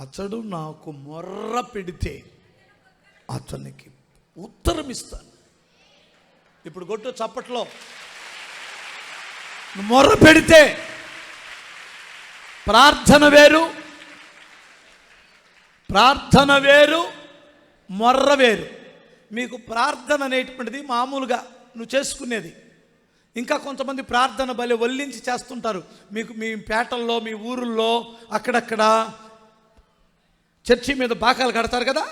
అతడు నాకు మొర్ర పెడితే అతనికి ఉత్తరం ఇస్తాను ఇప్పుడు కొట్టు చప్పట్లో. మొర్ర పెడితే ప్రార్థన వేరు ప్రార్థన వేరు మొర్ర వేరు. మీకు ప్రార్థన అనేటువంటిది మామూలుగా నువ్వు చేసుకునేది. ఇంకా కొంతమంది ప్రార్థన బలి వల్లించి చేస్తుంటారు. మీకు మీ పేటల్లో మీ ఊరుల్లో అక్కడక్కడ చర్చి మీద బాకాలు కడతారు కదా?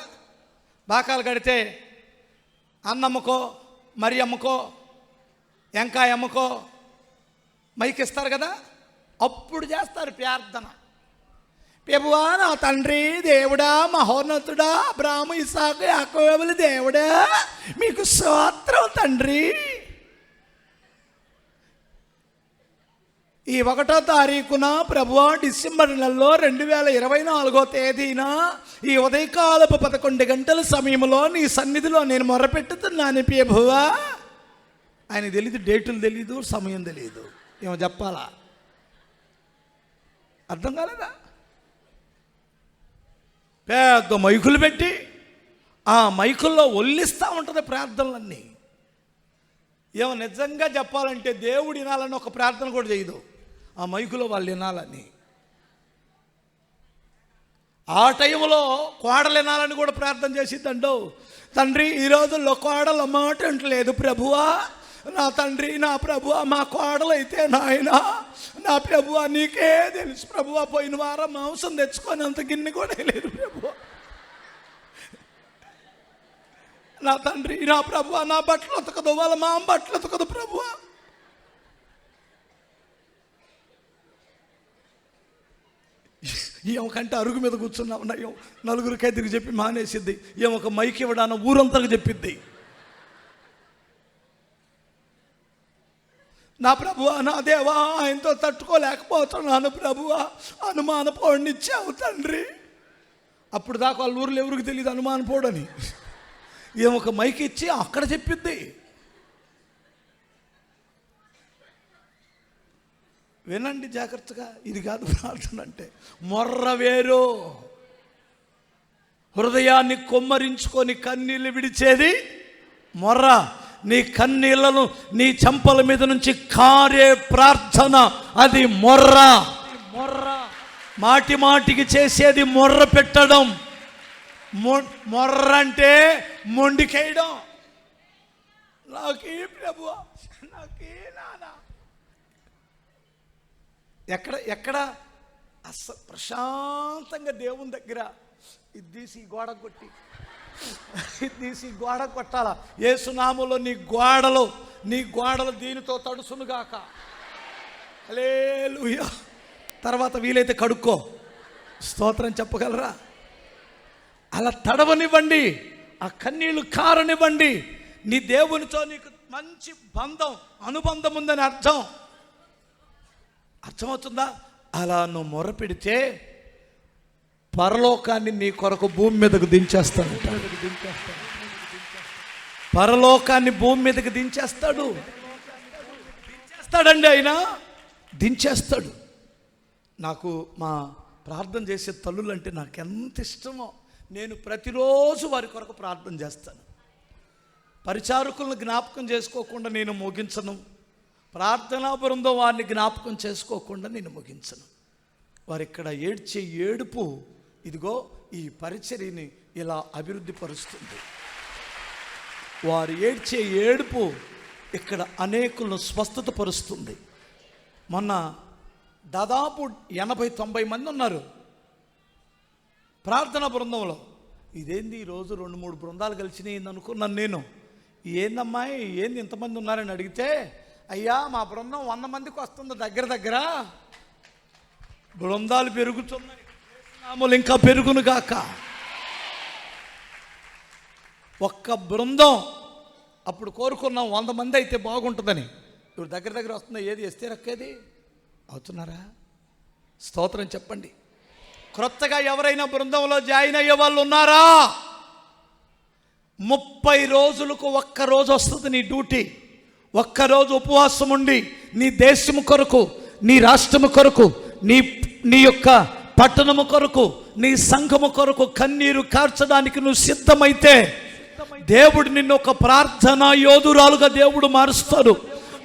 బాకాలు కడితే అన్నమ్మకో మరి అమ్మకో ఎంకాయ అమ్మకో మైక్ ఇస్తారు కదా? అప్పుడు చేస్తారు ప్రార్థన. ప్రభువా నా తండ్రి దేవుడా మహోన్నతుడా బ్రాహ్మ ఇసాకు యాకోబులు దేవుడా మీకు స్వాత్రం తండ్రి. ఈ ఒకటో తారీఖున ప్రభువ డిసెంబర్ నెలలో రెండు వేల ఇరవై నాలుగో తేదీన ఈ ఉదయకాలపు పదకొండు గంటల సమయంలో నీ సన్నిధిలో నేను మొరపెట్టుతున్నాను ప్రభువా. ఆయన తెలియదు డేటులు తెలియదు సమయం తెలియదు ఏమో చెప్పాలా? అర్థం కాలేదా? పెద్ద మైకులు పెట్టి ఆ మైకుల్లో ఒల్లిస్తూ ఉంటుంది ప్రార్థనలన్నీ. ఏమో నిజంగా చెప్పాలంటే దేవుడు వినాలని ఒక ప్రార్థన కూడా చేయదు. ఆ మైకులో వాళ్ళు వినాలని. ఆ టైంలో కోడలు వినాలని కూడా ప్రార్థన చేసిద్దండో. తండ్రి ఈ రోజుల్లో కోడలు మాట అంటలేదు ప్రభువా. నా తండ్రి నా ప్రభు మా కోడలు అయితే నాయన. నా ప్రభువా నీకే తెలుసు ప్రభువా పోయిన వారం మాంసం తెచ్చుకొని అంత గిన్నె కూడా లేదు ప్రభు నా తండ్రి నా ప్రభువా నా బట్టలు ఉతకదు వాళ్ళ మా అమ్మ బట్టలు ఉతకదు ప్రభువా. ఏమకంటే అరుగు మీద కూర్చున్నా ఉన్నాయో నలుగురికి ఎదురు చెప్పి మానేసిద్ది. ఏమొక మైక్ ఇవ్వడాన ఊరంతకు చెప్పిద్ది. నా ప్రభువా నా దేవా ఆయనతో తట్టుకోలేకపోతున్నాను ప్రభువా. అనుమానపోడినిచ్చావు తండ్రి. అప్పుడు దాకా వాళ్ళ ఊర్లో ఎవరికి తెలియదు అనుమానపోడని ఏమొక మైక్ ఇచ్చి అక్కడ చెప్పిద్ది. వినండి జాగ్రత్తగా. ఇది కాదు ప్రార్థన అంటే. మొర్ర వేరు. హృదయాన్ని కొమ్మరించుకొని కన్నీళ్ళు విడిచేది మొర్ర. నీ కన్నీళ్ళను నీ చెంపల మీద నుంచి కారే ప్రార్థన. అది మొర్ర. మొర్ర మాటి మాటికి చేసేది మొర్ర పెట్టడం. మొ- మొర్ర అంటే మొండికేయడం. నాకే ప్రభు నాకే నానా. ఎక్కడ ఎక్కడ? అస్స ప్రశాంతంగా దేవుని దగ్గర. ఇది తీసి గోడ కొట్టి. ఇద్దీసి తీసి గోడ కొట్టాలా? ఏసునామంలో నీ గోడలు నీ గోడలు దీనితో తడుసునుగాక. హల్లెలూయా. తర్వాత వీలైతే కడుక్కో. స్తోత్రం చెప్పగలరా? అలా తడవనివ్వండి. ఆ కన్నీళ్ళు కారనివ్వండి. నీ దేవునితో నీకు మంచి బంధం అనుబంధం ఉందని అర్థం. అర్థమవుతుందా? అలా నువ్వు మొర పెడితే పరలోకాన్ని నీ కొరకు భూమి మీదకు దించేస్తాడు పరలోకాన్ని భూమి మీదకి దించేస్తాడు. దించేస్తాడండి ఆయన. దించేస్తాడు. నాకు మా ప్రార్థన చేసే తల్లులు అంటే నాకు ఎంత ఇష్టమో నేను ప్రతిరోజు వారి కొరకు ప్రార్థన చేస్తాను. పరిచారకులను జ్ఞాపకం చేసుకోకుండా నేను ముగించను. ప్రార్థనా బృందం వారిని జ్ఞాపకం చేసుకోకుండా నేను ముగించను. వారు ఇక్కడ ఏడ్చే ఏడుపు ఇదిగో ఈ పరిచర్యని ఇలా అభివృద్ధి పరుస్తుంది వారు ఏడ్చే ఏడుపు ఇక్కడ అనేకులను స్వస్థత పరుస్తుంది మొన్న దాదాపు ఎనభై తొంభై మంది ఉన్నారు ప్రార్థనా బృందంలో. ఇదేంది ఈరోజు రెండు మూడు బృందాలు కలిసినాయి అనుకున్నాను నేను. ఏందమ్మా ఏంది ఇంతమంది ఉన్నారని అడిగితే అయ్యా మా బృందం వంద మందికి వస్తుంది దగ్గర దగ్గర. బృందాలు పెరుగుతున్నాయి. నామలు ఇంకా పెరుగును కాక ఒక్క బృందం అప్పుడు కోరుకున్నాం వంద మంది అయితే బాగుంటుందని. ఇప్పుడు దగ్గర దగ్గర వస్తుంది ఏది? ఎస్తే రక్కేది అవుతున్నారా? స్తోత్రం చెప్పండి. క్రొత్తగా ఎవరైనా బృందంలో జాయిన్ అయ్యే వాళ్ళు ఉన్నారా? ముప్పై రోజులకు ఒక్క రోజు వస్తుంది నీ డ్యూటీ. ఒక్కరోజు ఉపవాసం ఉండి నీ దేశము కొరకు నీ రాష్ట్రము కొరకు నీ నీ యొక్క పట్టణము కొరకు నీ సంఘము కొరకు కన్నీరు కార్చడానికి నువ్వు సిద్ధమైతే దేవుడు నిన్ను ఒక ప్రార్థన యోధురాలుగా దేవుడు మారుస్తాడు.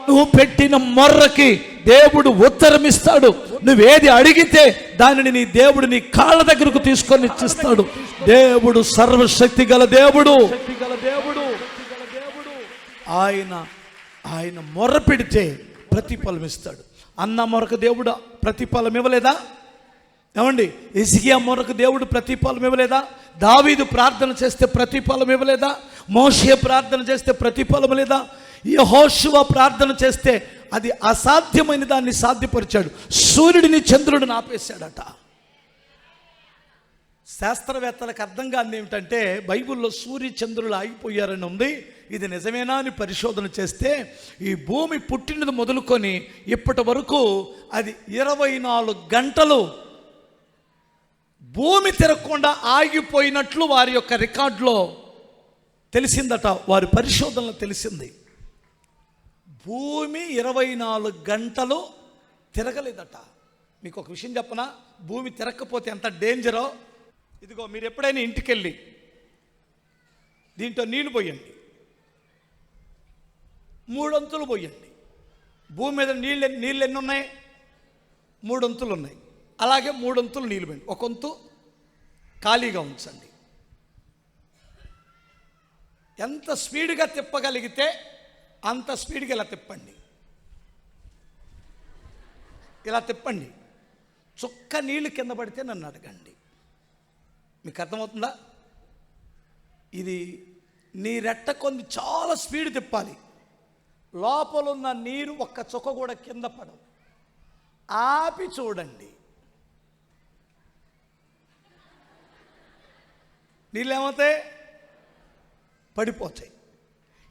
నువ్వు పెట్టిన మొర్రకి దేవుడు ఉత్తరం ఇస్తాడు నువ్వేది అడిగితే దానిని నీ దేవుడు నీ కాళ్ళ దగ్గరకు తీసుకొని ఇచ్చిస్తాడు. దేవుడు సర్వశక్తి గల దేవుడు. ఆయన ఆయన మొర పెడితే ప్రతిఫలం ఇస్తాడు. అన్న మొరకు దేవుడు ప్రతిఫలం ఇవ్వలేదా? ఏమండి? ఇసిగియా మొరకు దేవుడు ప్రతిఫలం ఇవ్వలేదా? దావీదు ప్రార్థన చేస్తే ప్రతిఫలం ఇవ్వలేదా? మోషే ప్రార్థన చేస్తే ప్రతిఫలం లేదా? యహోశువ ప్రార్థన చేస్తే అది అసాధ్యమైన దాన్ని సాధ్యపరిచాడు. సూర్యుడిని చంద్రుడిని ఆపేశాడట. శాస్త్రవేత్తలకు అర్థం కాని ఏమిటంటే బైబిల్లో సూర్య చంద్రులు ఆగిపోయారని ఉంది. ఇది నిజమేనా అని పరిశోధన చేస్తే ఈ భూమి పుట్టినది మొదలుకొని ఇప్పటి వరకు అది ఇరవై నాలుగు గంటలు భూమి తిరగకుండా ఆగిపోయినట్లు వారి యొక్క రికార్డులో తెలిసిందట వారి పరిశోధనలో తెలిసింది. భూమి ఇరవై నాలుగు గంటలు తిరగలేదట. మీకు ఒక విషయం చెప్పనా? భూమి తిరగకపోతే ఎంత డేంజరో ఇదిగో మీరు ఎప్పుడైనా ఇంటికి వెళ్ళి దీంట్లో నీళ్ళు పోయండి. మూడొంతులు పోయండి. భూమి మీద నీళ్ళు నీళ్ళు ఎన్ని ఉన్నాయి? మూడొంతులు ఉన్నాయి. అలాగే మూడొంతులు నీళ్ళు పోయండి. ఒక వంతు ఖాళీగా ఉంచండి. ఎంత స్పీడ్గా తిప్పగలిగితే అంత స్పీడ్గా ఇలా తిప్పండి. ఇలా తిప్పండి. చుక్క నీళ్ళు కింద పడితే నన్ను అడగండి. మీకు అర్థమవుతుందా? ఇది నీ రెట్ట కొన్ని చాలా స్పీడ్ తిప్పాలి. లోపల ఉన్న నీరు ఒక్క చుక్క కూడా కింద పడవు. ఆపి చూడండి. నీళ్ళు ఏమవుతాయి పడిపోతాయి.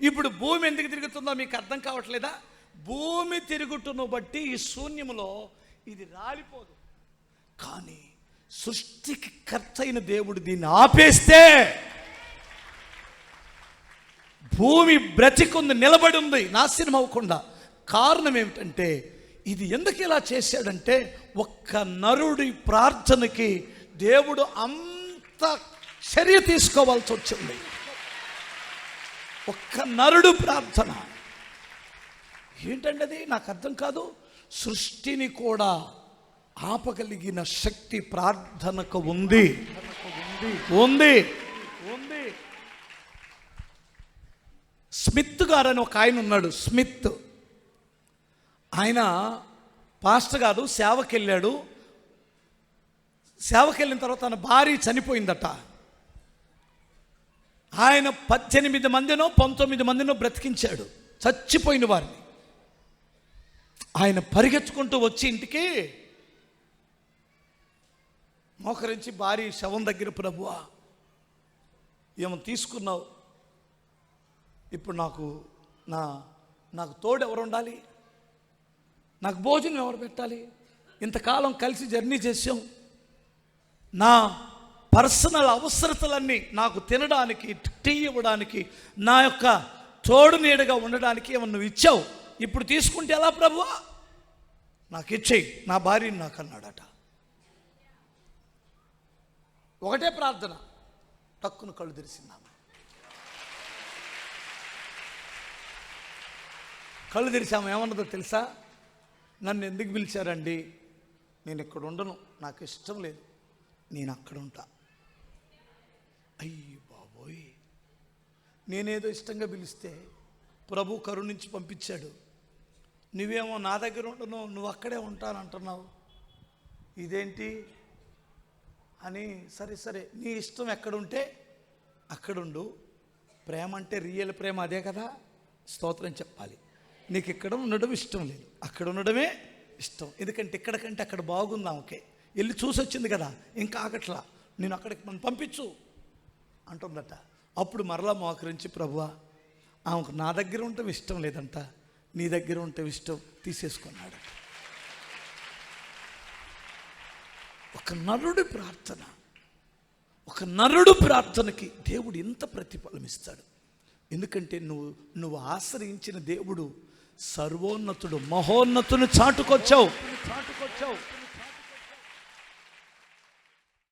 ఇప్పుడు భూమి ఎందుకు తిరుగుతుందో మీకు అర్థం కావట్లేదా? భూమి తిరుగుటును బట్టి ఈ శూన్యములో ఇది రాలిపోదు. కానీ సృష్టికి కర్త అయిన దేవుడు దీన్ని ఆపేస్తే భూమి బ్రతికుంది నిలబడి ఉంది నాశనం అవ్వకుండా. కారణం ఏమిటంటే ఇది ఎందుకు ఇలా చేశాడంటే ఒక్క నరుడి ప్రార్థనకి దేవుడు అంత చర్య తీసుకోవాల్సి వచ్చింది. ఒక్క నరుడు ప్రార్థన. ఏంటండి అది నాకు అర్థం కాదు. సృష్టిని కూడా ఆపగలిగిన శక్తి ప్రార్థనకు ఉంది. ఉంది. ఉంది. స్మిత్ గారు అని ఒక ఆయన ఉన్నాడు స్మిత్. ఆయన పాస్టర్ గారు సేవకి వెళ్ళాడు సేవకి వెళ్ళిన తర్వాత తన భార్య చనిపోయిందట. ఆయన పద్దెనిమిది మందినో పంతొమ్మిది మందినో బ్రతికించాడు. చచ్చిపోయిన వారిని. ఆయన పరిగెత్తుకుంటూ వచ్చి ఇంటికి మోకరించి భారీ శవం దగ్గర ప్రభువా ఏమో తీసుకున్నావు. ఇప్పుడు నాకు నా నాకు తోడు ఎవరు ఉండాలి? నాకు భోజనం ఎవరు పెట్టాలి? ఇంతకాలం కలిసి జర్నీ చేసాం నా పర్సనల్ అవసరతలన్నీ నాకు తినడానికి టీ ఇవ్వడానికి నా యొక్క తోడు నీడగా ఉండడానికి ఏమన్నా నువ్వు ఇచ్చావు? ఇప్పుడు తీసుకుంటే ఎలా ప్రభువా? నాకు ఇచ్చేయి. నా భార్యని నాకు అన్నాడట. ఒకటే ప్రార్థన. టక్కును కళ్ళు తెరిసిందాము కళ్ళు తెరిచాము ఏమన్నదో తెలుసా? నన్ను ఎందుకు పిలిచారండి? నేను ఇక్కడ ఉండను నాకు ఇష్టం లేదు. నేను అక్కడ ఉంటా. అయ్యి బాబోయ్. నేనేదో ఇష్టంగా పిలిస్తే ప్రభు కరుణించి పంపించాడు. నువ్వేమో నా దగ్గర ఉండను నువ్వు అక్కడే ఉంటానంటున్నావు. ఇదేంటి? అని సరే సరే నీ ఇష్టం ఎక్కడుంటే అక్కడుండు. ప్రేమ అంటే రియల్ ప్రేమ అదే కదా? స్తోత్రం చెప్పాలి. నీకు ఇక్కడ ఉండడం ఇష్టం లేదు. అక్కడ ఉండడమే ఇష్టం. ఎందుకంటే ఇక్కడ కంటే అక్కడ బాగుందా ఓకే. వెళ్ళి చూసి వచ్చింది కదా ఇంకా ఆగట్లా. నేను అక్కడికి మనం పంపించు అంటుందట. అప్పుడు మరలా మోకరించి ప్రభువా ఆమెకు నా దగ్గర ఉండటం ఇష్టం లేదంట. నీ దగ్గర ఉండటం ఇష్టం. తీసేసుకున్నాడు. ఒక నరుడి ప్రార్థన ఒక నరుడు ప్రార్థనకి దేవుడు ఎంత ప్రతిఫలం ఇస్తాడు. ఎందుకంటే నువ్వు నువ్వు ఆశ్రయించిన దేవుడు సర్వోన్నతుడు మహోన్నతుని చాటుకొచ్చావు చాటుకొచ్చావు.